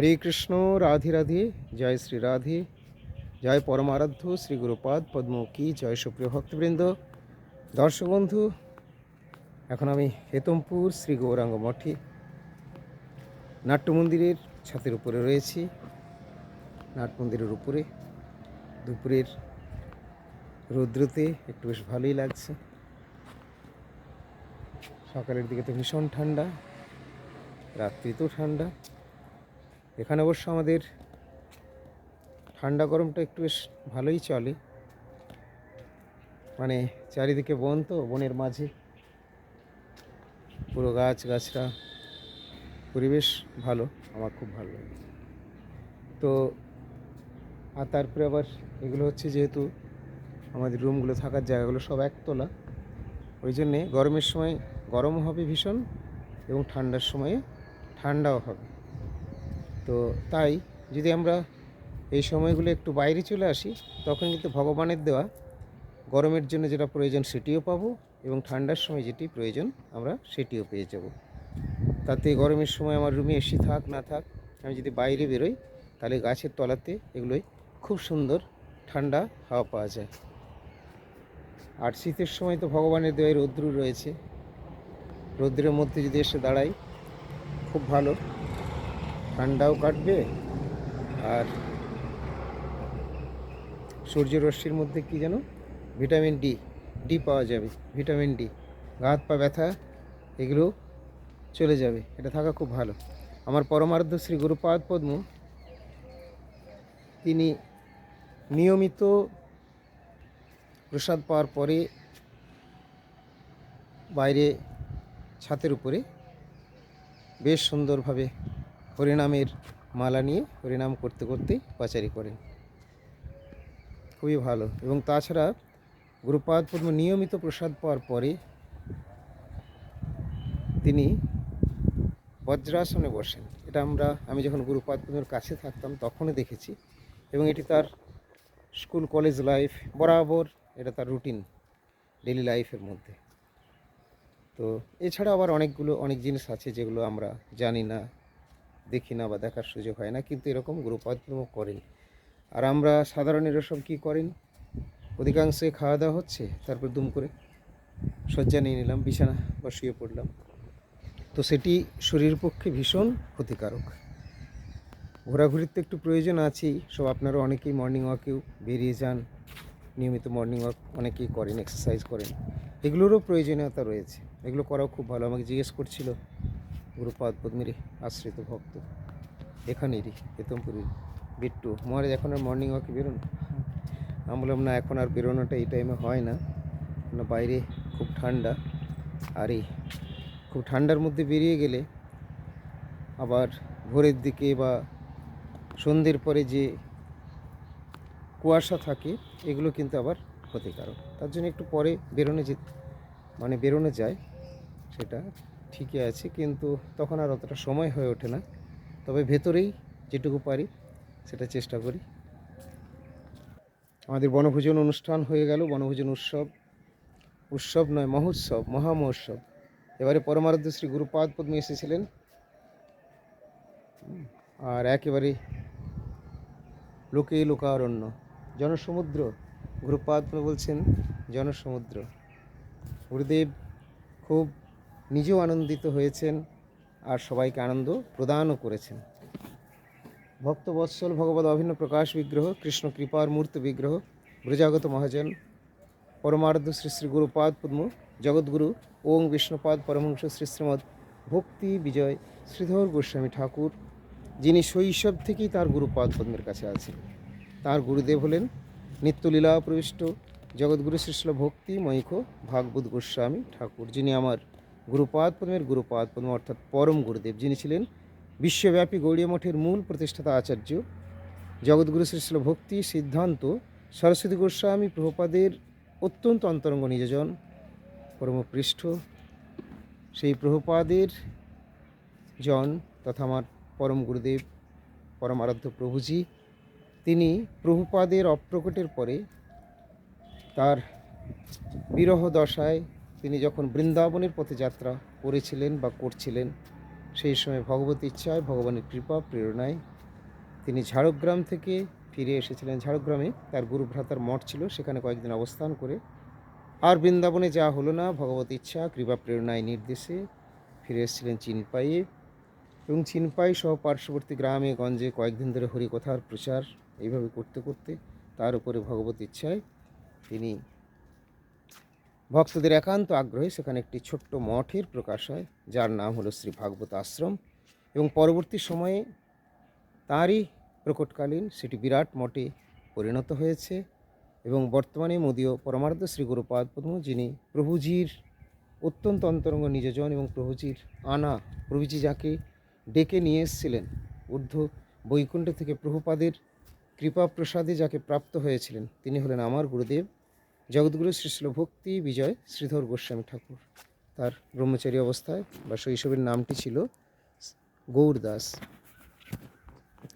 হরে কৃষ্ণ, রাধে রাধে, জয় শ্রী রাধে, জয় পরমারাধ্য, শ্রী গুরুপাদ পদ্ম কি জয় সুপ্রিয় ভক্তবৃন্দ। দর্শক বন্ধু, এখন আমি হেতমপুর শ্রী গৌরাঙ্গ মঠে নাট্য মন্দিরের ছাদের উপরে রয়েছি। নাট মন্দিরের উপরে দুপুরের রৌদ্রতে একটু বেশ ভালোই লাগছে। সকালের দিকে তো ভীষণ ঠান্ডা, রাত্রি তো ঠান্ডা। এখানে অবশ্য আমাদের ঠান্ডা গরমটা একটু বেশ ভালোই চলে। মানে চারিদিকে বন তো, বনের মাঝে। পুরো গাছ গাছরা পরিবেশ ভালো, আমার খুব ভালো লাগে। তো, আর তারপরে আবার এগুলো হচ্ছে যেহেতু আমাদের রুমগুলো থাকার জায়গাগুলো সব একতলা, ওই জন্যে গরমের সময় গরম হবে ভীষণ এবং ঠান্ডার সময়ে ঠান্ডাও হবে। তো তাই যদি আমরা এই সময়গুলো একটু বাইরে চলে আসি, তখন কিন্তু ভগবানের দেওয়া গরমের জন্য যেটা প্রয়োজন সেটিও পাবো এবং ঠান্ডার সময় যেটি প্রয়োজন আমরা সেটিও পেয়ে যাব। তাতে গরমের সময় আমার রুমে এসি থাক, না থাক, আমি যদি বাইরে বেরোই, তাহলে গাছের তলাতে এগুলোই খুব সুন্দর ঠান্ডা হাওয়া পাওয়া যায়। আর শীতের সময় তো ভগবানের দেওয়ায় রৌদ্র রয়েছে। রৌদ্রের মধ্যে যদি এসে দাঁড়াই, খুব ভালো। ঠান্ডাও কাটবে আর সূর্য রশ্মির মধ্যে কি যেন? ভিটামিন ডি ডি পাওয়া যাবে, ভিটামিন ডি। গা হাত পা ব্যথা, এগুলো চলে যাবে, এটা থাকা খুব ভালো। আমার পরমার্ধ শ্রী গুরুপাদ পদ্ম, তিনি নিয়মিত প্রসাদ পাওয়ার পরে বাইরে ছাতের উপরে বেশ সুন্দরভাবে হরিনামের মালা নিয়ে হরিনাম করতে করতে পাচারি করেন। খুবই ভালো। এবং তাছাড়া গুরুপাদ পদ্ম নিয়মিত প্রসাদ পাওয়ার পরে তিনি বজ্রাসনে বসেন। এটা আমরা, আমি যখন গুরুপাদ পদ্মের কাছে থাকতাম তখনই দেখেছি। এবং এটি তার স্কুল, কলেজ লাইফ বরাবর এটা তার রুটিন ডেলি লাইফের মধ্যে। তো এছাড়া আবার অনেকগুলো, অনেক জিনিস আছে যেগুলো আমরা জানি না। দেখি না বা দেখার সুযোগ হয় না, কিন্তু এরকম গুরুপাদ্রম করেন। আর আমরা সাধারণ এরসব কী করেন? অধিকাংশে খাওয়া দাওয়া হচ্ছে, তারপর দুম করে শয্যা নিয়ে নিলাম, বিছানা বা শুয়ে পড়লাম। তো সেটি শরীরের পক্ষে ভীষণ ক্ষতিকারক। ঘোরাঘুরির তো একটু প্রয়োজন আছেই, সব আপনারা অনেকেই মর্নিং ওয়াকেও বেরিয়ে যান। নিয়মিত মর্নিং ওয়াক অনেকেই করেন এক্সারসাইজ করেন। এগুলোরও প্রয়োজনীয়তা রয়েছে, এগুলো করাও খুব ভালো। আমাকে জিজ্ঞেস করছিল গুরুপাদ পদ্মেরই আশ্রিত ভক্ত। এখানেরই হেতমপুরের বিট্টু। মহারাজ এখন আর মর্নিং ওয়াকে বেরোন? আমি বললাম না এখন আর বেরোনোটা এই টাইমে হয় না। না বাইরে খুব ঠান্ডা। আর এই খুব ঠান্ডার মধ্যে বেরিয়ে গেলে আবার ভোরের দিকে বা সন্ধ্যের পরে যে কুয়াশা থাকে এগুলো কিন্তু আবার ক্ষতিকারক। তার জন্য একটু পরে বেরোনো যে মানে বেরোনো যায় সেটা ঠিকই আছে, কিন্তু তখন আর অতটা সময় হয়ে ওঠে না। তবে ভেতরেই যেটুকু পারি, সেটা চেষ্টা করি। আমাদের বনভোজন অনুষ্ঠান হয়ে গেল, বনভোজন উৎসব। উৎসব নয়, মহোৎসব, মহামহোৎসব। এবারে পরমারাধ্য শ্রী গুরুপাদ পদ্মী এসেছিলেন। আর একেবারে লোকে লোকারণ্য। জনসমুদ্র, গুরুপাদ বলছেন, জনসমুদ্র। গুরুদেব খুব নিজেও আনন্দিত হয়েছেন আর সবাইকে আনন্দ প্রদানও করেছেন। ভক্তবৎসল ভগবত অভিন্ন প্রকাশ বিগ্রহ, কৃষ্ণ কৃপার মূর্ত বিগ্রহ, ব্রজাগত মহাজন, পরমার্ধ শ্রী শ্রী গুরুপাদ পদ্ম জগৎগুরু ওং বিষ্ণুপাদ পরমহংস শ্রী শ্রীমদ ভক্তি বিজয় শ্রীধর গোস্বামী ঠাকুর, যিনি শৈশব থেকেই তার গুরুপাদ পদ্মের কাছে আছেন। তার গুরুদেব হলেন নিত্যলীলা প্রবিষ্ট জগৎগুরু শ্রীশ্ল ভক্তি মৈখ ভাগবত গোস্বামী ঠাকুর, যিনি আমার গুরুপাদ পদ্মের গুরুপাদ পদ্ম অর্থাৎ পরম গুরুদেব। যিনি ছিলেন বিশ্বব্যাপী গৌড়ীয় মঠের মূল প্রতিষ্ঠাতা আচার্য। জগৎগুরু শ্রীশ্ল ভক্তি সিদ্ধান্ত সরস্বতী গোস্বামী প্রভুপাদের অত্যন্ত অন্তরঙ্গ নিজজন, পরমপৃষ্ঠ। সেই প্রভুপাদের জন তথা আমার পরম গুরুদেব পরম আরাধ্য প্রভুজি, তিনি প্রভুপাদের অপ্রকটের পরে তার বিরহ দশায় তিনি যখন বৃন্দাবনের পথে যাত্রা করেছিলেন বা করছিলেন, সেই সময় ভগবত ইচ্ছায় ভগবানের কৃপা, প্রেরণায় তিনি ঝাড়গ্রাম থেকে ফিরে এসেছিলেন। ঝাড়গ্রামে তার গুরুভ্রাতার মঠ ছিল, সেখানে কয়েকদিন অবস্থান করে। আর বৃন্দাবনে যা হলো না, ভগবত ইচ্ছা, কৃপা, প্রেরণায় নির্দেশে ফিরে এসেছিলেন চিনপাইয়ে। এবং চিনপাই সহ পার্শ্ববর্তী গ্রামে, গঞ্জে কয়েকদিন ধরে হরিকথার প্রচার এইভাবে করতে করতে তার উপরে ভগবত ইচ্ছায় তিনি ভক্তদের একান্ত আগ্রহে সেখানে একটি ছোট্ট মঠের প্রকাশ হয়, যার নাম হলো শ্রী ভাগবত আশ্রম। এবং পরবর্তী সময়ে তারই প্রকটকালীন সেটি বিরাট মঠে পরিণত হয়েছে। এবং বর্তমানে মোদীয় পরমার্থ শ্রী গুরুপাদ পদ্ম যিনি প্রভুজির অত্যন্ত অন্তরঙ্গ নিজজন এবং প্রভুজির আনা প্রভুজি যাকে ডেকে নিয়ে এসেছিলেন, ঊর্ধ্ব বৈকুণ্ঠ থেকে প্রভুপাদের কৃপা প্রসাদে যাকে প্রাপ্ত হয়েছিলেন, তিনি হলেন আমার গুরুদেব। জগৎগুরু শ্রীশিল ভক্তি বিজয় শ্রীধর গোস্বামী ঠাকুর। তার ব্রহ্মচারী অবস্থায় বা শৈশবের নামটি ছিল গৌর দাস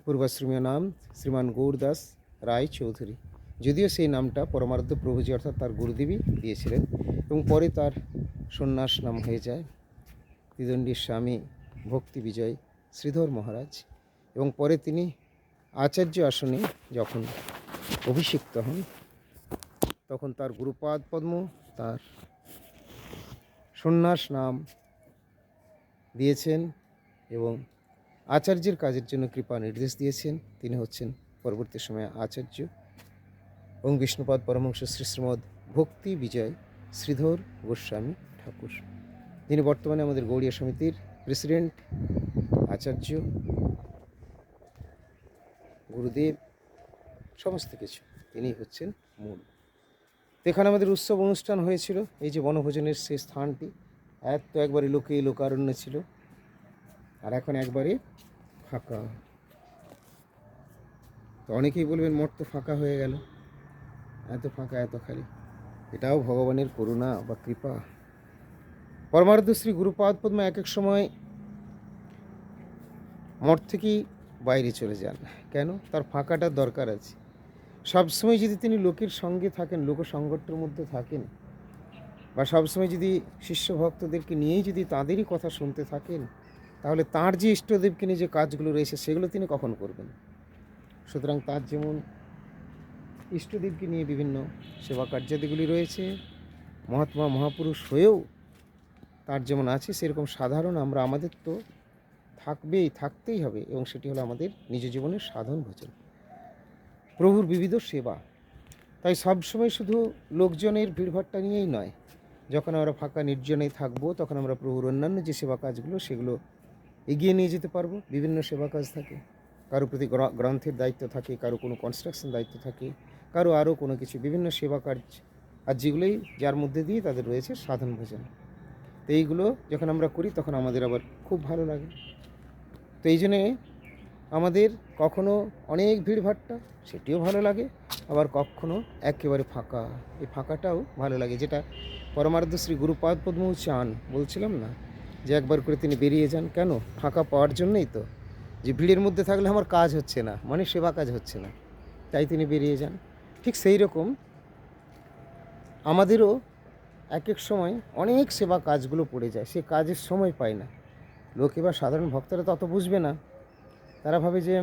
পূর্বাশ্রমীয় নাম শ্রীমান গৌর দাস রায় চৌধুরী যদিও সেই নামটা পরমার্থ প্রভুজি অর্থাৎ তার গুরুদেবী দিয়েছিলেন এবং পরে তার সন্ন্যাস নাম হয়ে যায় ত্রিদণ্ডীর স্বামী ভক্তি বিজয় শ্রীধর মহারাজ এবং পরে তিনি আচার্য আসনে যখন অভিষিক্ত হন তখন তার গুরুপাদ পদ্ম, তার সন্ন্যাস নাম দিয়েছেন এবং আচার্যের কাজের জন্য কৃপা নির্দেশ দিয়েছেন। তিনি হচ্ছেন পরবর্তী সময়ে আচার্য এবং বিষ্ণুপাদ পরমহংস শ্রী শ্রীমদ ভক্তি বিজয় শ্রীধর গোস্বামী ঠাকুর। তিনি বর্তমানে আমাদের গৌড়িয়া সমিতির প্রেসিডেন্ট, আচার্য, গুরুদেব, সমস্ত কিছু। তিনি হচ্ছেন মূল। তো এখানে আমাদের উৎসব অনুষ্ঠান হয়েছিল। এই যে বনভোজনের সেই স্থানটি। এত একবারে লোকে লোকারণ্য ছিল। আর এখন একবারে ফাঁকা। তো অনেকেই বলবেন, মঠ তো ফাঁকা হয়ে গেল। এত ফাঁকা, এত খালি। এটাও ভগবানের করুণা বা কৃপা। পরমার্থ শ্রী গুরুপাদ পদ্ম এক এক সময় মঠ থেকেই বাইরে চলে যান। কেন? তার ফাঁকাটার দরকার আছে। সবসময় যদি তিনি লোকের সঙ্গে থাকেন লোক সংগঠনের মধ্যে থাকেন, বা সবসময় যদি শিষ্য ভক্তদেরকে নিয়েই যদি তাঁদেরই কথা শুনতে থাকেন, তাহলে তার যে ইষ্টদেবকে নিয়ে যে কাজগুলো রয়েছে, সেগুলো তিনি কখন করবেন? সুতরাং তার যেমন ইষ্টদেবকে নিয়ে বিভিন্ন সেবা কার্যাদিগুলি রয়েছে, মহাত্মা মহাপুরুষ হয়েও তার যেমন আছে, সেরকম সাধারণ আমরা আমাদের তো থাকবেই, থাকতেই হবে এবং সেটি হলো আমাদের নিজ জীবনের সাধন ভোজন। প্রভুর বিবিধ সেবা। তাই সবসময় শুধু লোকজনের ভিড়ভাট্টা নিয়েই নয়, যখন আমরা ফাঁকা নির্জনে থাকব, তখন আমরা প্রভুর অন্যান্য যে সেবা কাজগুলো, সেগুলো এগিয়ে নিয়ে যেতে পারব। বিভিন্ন সেবা কাজ থাকে। কারও প্রতি গ্র- গ্রন্থের দায়িত্ব থাকে, কারও কোনো কনস্ট্রাকশন দায়িত্ব থাকে, কারও আরও কোনো কিছু। বিভিন্ন সেবা কাজ, আর যেগুলোই যার মধ্যে দিয়ে তাদের রয়েছে সাধন ভোজন। তো এইগুলো যখন আমরা করি, তখন আমাদের আবার খুব ভালো লাগে। তো এই জন্যে আমাদের কখনো অনেক ভিড়ভাট্টা, সেটিও ভালো লাগে, আবার কখনো একেবারে ফাঁকা। এই ফাঁকাটাও ভালো লাগে, যেটা পরমার্ধ শ্রী গুরুপাদ পদ্ম চান, বলছিলাম না? যে একবার করে তিনি বেরিয়ে যান, কেন? ফাঁকা পাওয়ার জন্যই তো। যে ভিড়ের মধ্যে থাকলে আমার কাজ হচ্ছে না মানে সেবা কাজ হচ্ছে না। তাই তিনি বেরিয়ে যান। ঠিক সেই রকম আমাদেরও এক এক সময় অনেক সেবা কাজগুলো পড়ে যায়, সে কাজের সময় পায় না। লোকে বা সাধারণ ভক্তরা তত বুঝবে না। তারা ভাবে যে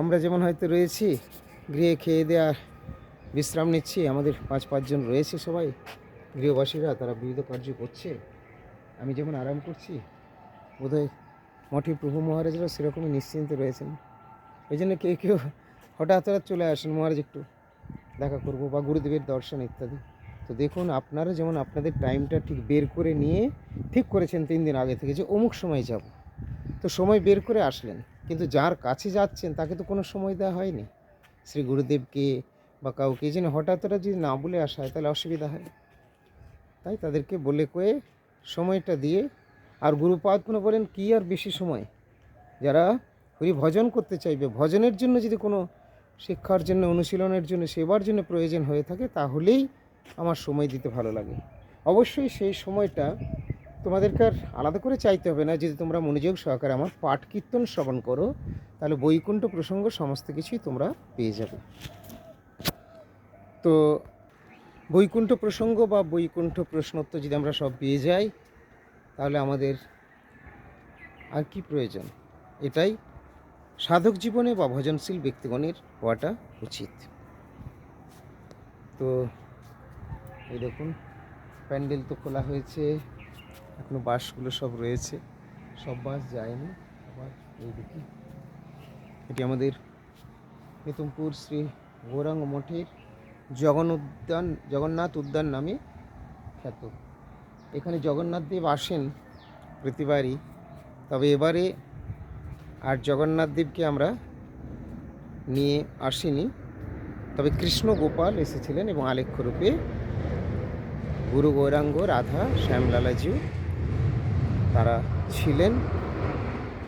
আমরা যেমন হয়তো রয়েছি, গৃহে খেয়ে দেওয়া বিশ্রাম নিচ্ছি, আমাদের পাঁচ পাঁচজন রয়েছে সবাই, গৃহবাসীরা, তারা বিবিধ কার্য করছে। আমি যেমন আরাম করছি, বোধহয় মঠে প্রভু মহারাজরাও সেরকমই নিশ্চিন্তে রয়েছেন। এই জন্য কেউ কেউ হঠাৎ হঠাৎ চলে আসেন মহারাজ একটু দেখা করব বা গুরুদেবের দর্শন ইত্যাদি। তো দেখুন, আপনারা যেমন আপনাদের টাইমটা ঠিক বের করে নিয়ে ঠিক করেছেন তিন দিন আগে থেকে যে অমুক সময় যাব। তো সময় বের করে আসলেন। কিন্তু যার কাছে যাচ্ছেন তাকে তো কোনো সময় দেওয়া হয়নি। শ্রী গুরুদেবকে বা কাউকে যেন হঠাৎ হঠাৎ যদি না বলে আসা হয় তাহলে অসুবিধা হয়। তাই তাদেরকে বলে কয়ে সময়টা দিয়ে আর গুরুপাদ কোনো বলেন, কী আর বেশি সময়? যারা হরি ভজন করতে চাইবে, ভজনের জন্য যদি কোনো শিক্ষার জন্য, অনুশীলনের জন্য, সেবার জন্য প্রয়োজন হয়ে থাকে, তাহলেই আমার সময় দিতে ভালো লাগে। অবশ্যই সেই সময়টা তোমাদেরকে আর আলাদা করে চাইতে হবে না, যদি তোমরা মনোযোগ সহকারে আমার পাঠ কীর্তন শ্রবণ করো, তাহলে বৈকুণ্ঠ প্রসঙ্গ সমস্ত কিছুই তোমরা পেয়ে যাবে। তো বৈকুণ্ঠ প্রসঙ্গ বা বৈকুণ্ঠ প্রশ্নোত্তর যদি আমরা সব পেয়ে যাই, তাহলে আমাদের আর কি প্রয়োজন? এটাই সাধক জীবনে বা ভজনশীল ব্যক্তিগণের হওয়াটা উচিত। তো এই দেখুন, প্যান্ডেল তো খোলা হয়েছে। এখনও বাসগুলো সব রয়েছে। সব বাস যায়নি, আবার এই দেখি। এটি আমাদের মিতুমপুর শ্রী গৌরাঙ্গ মঠের জগন উদ্যান, জগন্নাথ উদ্যান নামে খ্যাত। এখানে জগন্নাথ দেব আসেন প্রতিবারই, তবে এবারে আর জগন্নাথ দেবকে আমরা নিয়ে আসিনি। তবে কৃষ্ণ গোপাল এসেছিলেন এবং আলেখ্য রূপে গুরু গৌরাঙ্গ রাধা শ্যামলালাজিও তারা ছিলেন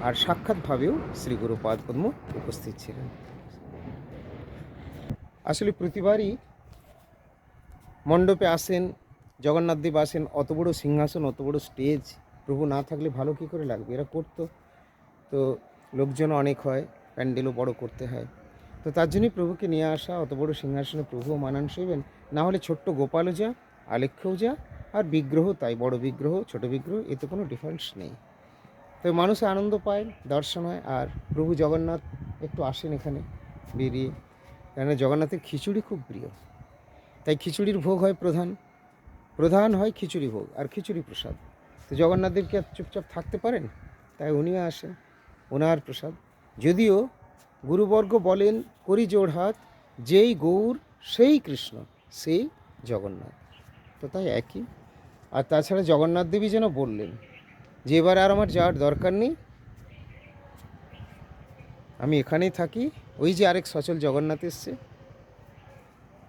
আর সাক্ষাৎভাবেও শ্রী গুরুপাদ পদ্ম উপস্থিত ছিলেন। আসলে প্রতিবারই মণ্ডপে আসেন জগন্নাথদেব আসেন, অত বড় সিংহাসন, অত বড় স্টেজ প্রভু না থাকলে ভালো কী করে লাগবে? এরা করতো। তো লোকজন অনেক হয়, প্যান্ডেলও বড় করতে হয়। তো তার জন্যই প্রভুকে নিয়ে আসা, অত বড় সিংহাসনে প্রভুও মানান সইবেন না হলে ছোট্ট গোপালও যা, আলেখ্যও যা আর বিগ্রহ তাই, বড় বিগ্রহ, ছোট বিগ্রহ, এতে কোনো ডিফারেন্স নেই। তো মানুষ আনন্দ পায়, দর্শন হয়, আর প্রভু জগন্নাথ একটু আসেন এখানে বেরিয়ে। কেন জগন্নাথের খিচুড়ি খুব প্রিয়। তাই খিচুড়ির ভোগ হয় প্রধান। প্রধান হয় খিচুড়ি ভোগ আর খিচুড়ি প্রসাদ। তো জগন্নাথ দেব কি আর চুপচাপ থাকতে পারেন? তাই উনিও আসেন, ওনার প্রসাদ। যদিও গুরুবর্গ বলেন করি জোড়হাত যেই গৌর, সেই কৃষ্ণ, সেই জগন্নাথ। তো তাই একই। আর তাছাড়া জগন্নাথ দেবী যেন বললেন যে এবার আর আমার যাওয়ার দরকার নেই। আমি এখানেই থাকি। ওই যে আরেক সচল জগন্নাথ এসছে,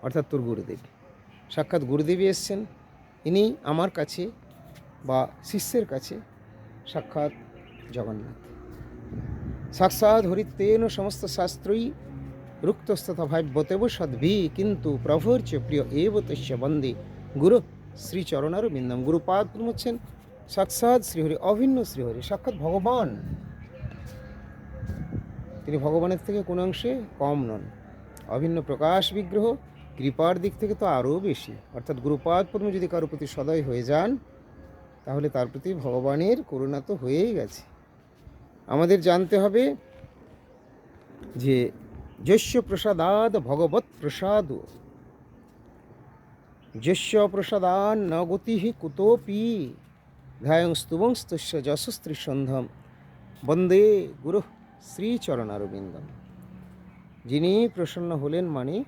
অর্থাৎ তোর গুরুদেব। সাক্ষাৎ গুরুদেবী এসছেন। ইনি আমার কাছে বা শিষ্যের কাছে সাক্ষাৎ জগন্নাথ। সাক্ষাৎ হরিতেন সমস্ত শাস্ত্রই রুক্তস্তথা ভাব্যতেব সদ্ভি কিন্তু প্রভুর চ প্রিয় এব তস্য বন্দে। গুরু শ্রী শ্রীচরণার বিন্দম গুরুপাদ হচ্ছেন সাক্ষাৎ শ্রীহরি অভিন্ন শ্রীহরি, সাক্ষাৎ ভগবান। তিনি ভগবানের থেকে কোনো অংশে কম নন। অভিন্ন প্রকাশ বিগ্রহ, কৃপার দিক থেকে তো আরও বেশি। অর্থাৎ গুরুপাদ পদ্ম যদি কারোর প্রতি সদয় হয়ে যান, তাহলে তার প্রতি ভগবানের করুণা তো হয়েই গেছে। আমাদের জানতে হবে যে যস্য প্রসাদাদ ভগবত প্রসাদ। যস্য প্রসাদান ন গতি কুতোপি। ধ্যায়ং স্তুবং স্তস্য যশস্ত্রী সন্ধম। বন্দে গুরু শ্রীচরণারবিন্দম। যিনি প্রসন্ন হলেন মানে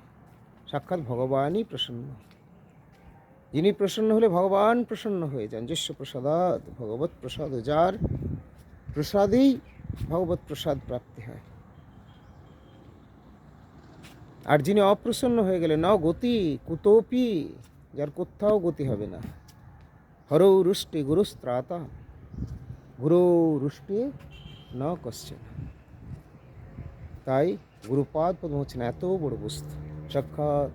সাক্ষাৎ ভগবানই প্রসন্ন। যিনি প্রসন্ন হলে ভগবান প্রসন্ন হয়ে যান। যস্য প্রসাদাত ভগবত প্রসাদ যার প্রসাদেই ভগবত প্রসাদ প্রাপ্তি হয়। আর যিনি অপ্রসন্ন হয়ে গেলেন, ন গতি কুতোপি। যার কোথাও গতি হবে না। হরৌ রুষ্টি গুরুস্ত্রাতা, গুরু রুষ্টি ন কশ্চন। তাই গুরুপাদ পদ্ম হচ্ছেন এত বড় বস্তু। সাক্ষাৎ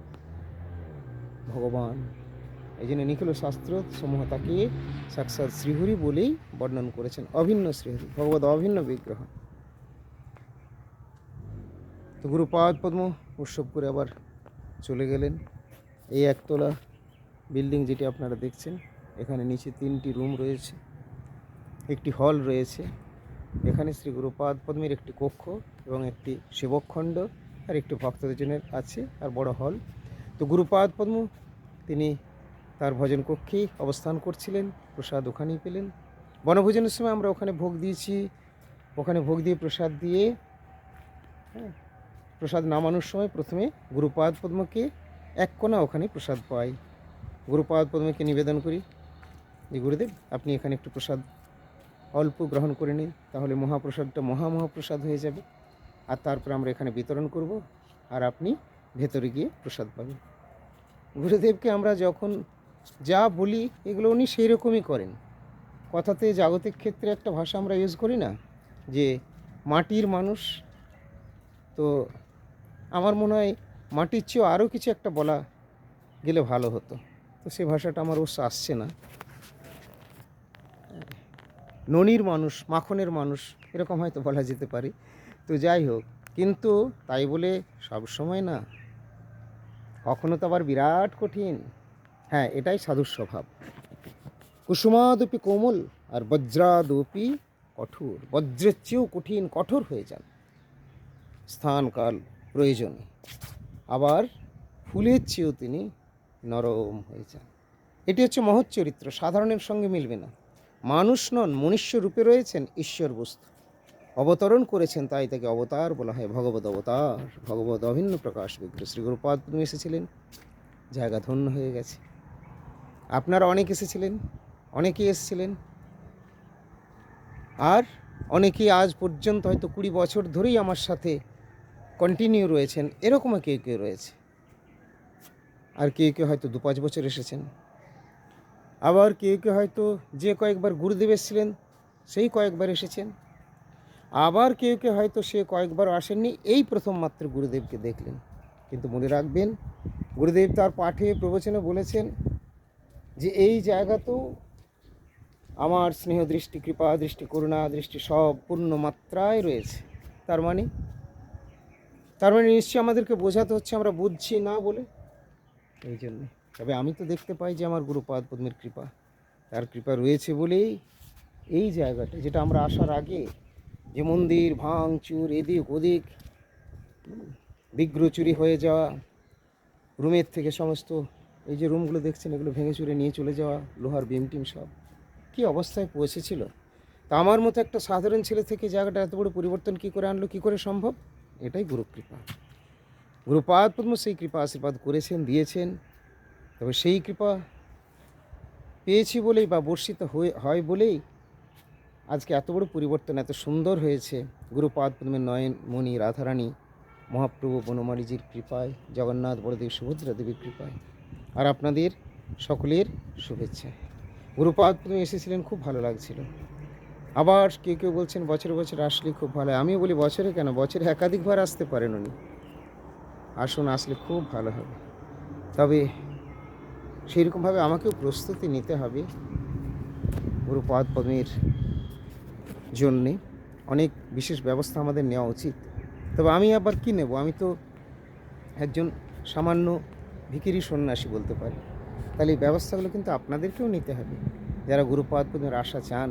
ভগবান। এই জন্য নিখিল শাস্ত্র সমূহ তাকে সাক্ষাৎ শ্রীহরি বলেই বর্ণন করেছেন, অভিন্ন শ্রীহরি, ভগবত অভিন্ন বিগ্রহ। তো গুরুপাদ পদ্ম উৎসব করে আবার চলে গেলেন। এই একতলা বিল্ডিং যেটি আপনারা দেখছেন, এখানে নিচে তিনটি রুম রয়েছে, একটি হল রয়েছে, এখানে শ্রী গুরুপাদ পদ্মের একটি কক্ষ এবং একটি সেবকখণ্ড আর একটি ভক্তদের আছে আর বড় হল। তো গুরুপাদ পদ্ম, তিনি তার ভজন কক্ষেই অবস্থান করছিলেন, প্রসাদ ওখানেই পেলেন। বনভোজনের সময় আমরা ওখানে ভোগ দিয়েছি, ওখানে ভোগ দিয়ে প্রসাদ দিয়ে হ্যাঁ প্রসাদ নামানোর সময় প্রথমে গুরুপাদ পদ্মকে এক কোণা ওখানে প্রসাদ পাই গুরুপাদ পদ্মকে নিবেদন করি যে, গুরুদেব, আপনি এখানে একটু প্রসাদ অল্প গ্রহণ করে নিন, তাহলে মহাপ্রসাদটা মহা মহাপ্রসাদ হয়ে যাবে। আর তারপর আমরা এখানে বিতরণ করব, আর আপনি ভেতরে গিয়ে প্রসাদ পাবেন। গুরুদেবকে আমরা যখন যা বলি, এগুলো উনি সেই রকমই করেন। কথাতে জাগতিক ক্ষেত্রে একটা ভাষা আমরা ইউজ করি না, যে মাটির মানুষ। তো আমার মনে হয় মাটির চেয়েও আরও কিছু একটা বলা গেলে ভালো হতো। তো সে ভাষাটা আমার অবশ্য আসছে না। ননির মানুষ, মাখনের মানুষ, এরকম হয়তো বলা যেতে পারে। তো যাই হোক, কিন্তু তাই বলে সব সময় না, কখনো তো আবার বিরাট কঠিন। হ্যাঁ এটাই সাধুর স্বভাব। কুসুমাদপি কোমল আর বজ্রাদপি কঠোর। বজ্রের চেয়েও কঠিন, কঠোর হয়ে যান। স্থান কাল প্রয়োজনে আবার ফুলের চেয়েও তিনি নরম হয়ে যান এটি হচ্ছে মহৎ চরিত্র, সাধারণের সঙ্গে মিলবে না। মানুষ নন, মনুষ্য রূপে রয়েছেন ঈশ্বর বস্তু। অবতরণ করেছেন, তাই তাকে অবতার বলা হয়। ভগবত অবতার, ভগবত অভিন্ন প্রকাশ বিগ্রহ। শ্রী তুমি এসেছিলেন, জায়গা ধন্য হয়ে গেছে। আপনারা অনেক এসেছিলেন, অনেকেই এসেছিলেন। আর অনেকেই আজ পর্যন্ত হয়তো কুড়ি বছর ধরেই আমার সাথে কন্টিনিউ রয়েছেন, এরকমও কেউ কেউ রয়েছে। আর কেউ কেউ হয়তো দু পাঁচ বছর এসেছেন। আবার কেউ কেউ হয়তো যে কয়েকবার গুরুদেব এসেছিলেন, সেই কয়েকবার এসেছেন। আবার কেউ কেউ হয়তো সে কয়েকবার আসেননি, এই প্রথম মাত্র গুরুদেবকে দেখলেন। কিন্তু মনে রাখবেন, গুরুদেব তার পাঠে, প্রবচনে বলেছেন যে, এই জায়গাতেও আমার স্নেহ দৃষ্টি, কৃপা দৃষ্টি, করুণা দৃষ্টি সব পূর্ণ মাত্রায় রয়েছে। তার মানে? তার মানে নিশ্চয়ই আমাদেরকে বোঝাতে হচ্ছে, আমরা বুঝছি না বলে। এই জন্যে। তবে আমি তো দেখতে পাই যে আমার গুরুপাদ পদ্মের কৃপা। তার কৃপা রয়েছে বলেই এই জায়গাটা যেটা আমরা আসার আগে যে মন্দির ভাঙচুর এদিক ওদিক হুম, বিগ্রহ চুরি হয়ে যাওয়া রুমের থেকে সমস্ত এই যে রুমগুলো দেখছেন এগুলো ভেঙে চুরে নিয়ে চলে যাওয়া লোহার বিম টিম সব কী অবস্থায় পৌঁছেছিল? তা আমার মতো একটা সাধারণ ছেলে থেকে জায়গাটা এত বড় পরিবর্তন কী করে আনলো কী করে সম্ভব? এটাই গুরুকৃপা গুরুপাদ পদ্ম সেই কৃপা আশীর্বাদ করেছেন, দিয়েছেন। তবে সেই কৃপা পেয়েছি বলেই বা বর্ষিত হয়ে বলেই আজকে এত বড় পরিবর্তন, এত সুন্দর হয়েছে। গুরুপাদ পদ্মের নয়ন, মণি, রাধারানী, মহাপ্রভু বনমালীজির কৃপায়, জগন্নাথ বড়দেব সুভদ্রা দেবীর কৃপায়। আর আপনাদের সকলের শুভেচ্ছা। গুরুপাদ পদ্মে এসেছিলেন, খুব ভালো লাগছিল। আবার কেউ কেউ বলছেন, বছরে বছর আসলে খুব ভালো আমিও বলি, বছরে কেন? বছরে একাধিকবার আসতে পারেন উনি। আসুন, আসলে খুব ভালো হবে। তবে সেইরকমভাবে আমাকেও প্রস্তুতি নিতে হবে গুরুপাদ পদ্মের জন্যে। অনেক বিশেষ ব্যবস্থা আমাদের নেওয়া উচিত। তবে আমি আবার কি নেব? আমি তো একজন সামান্য ভিকিরি সন্ন্যাসী বলতে পারি। তাহলে এই ব্যবস্থাগুলো কিন্তু আপনাদেরকেও নিতে হবে। যারা গুরুপাদ পদ্মের আশা চান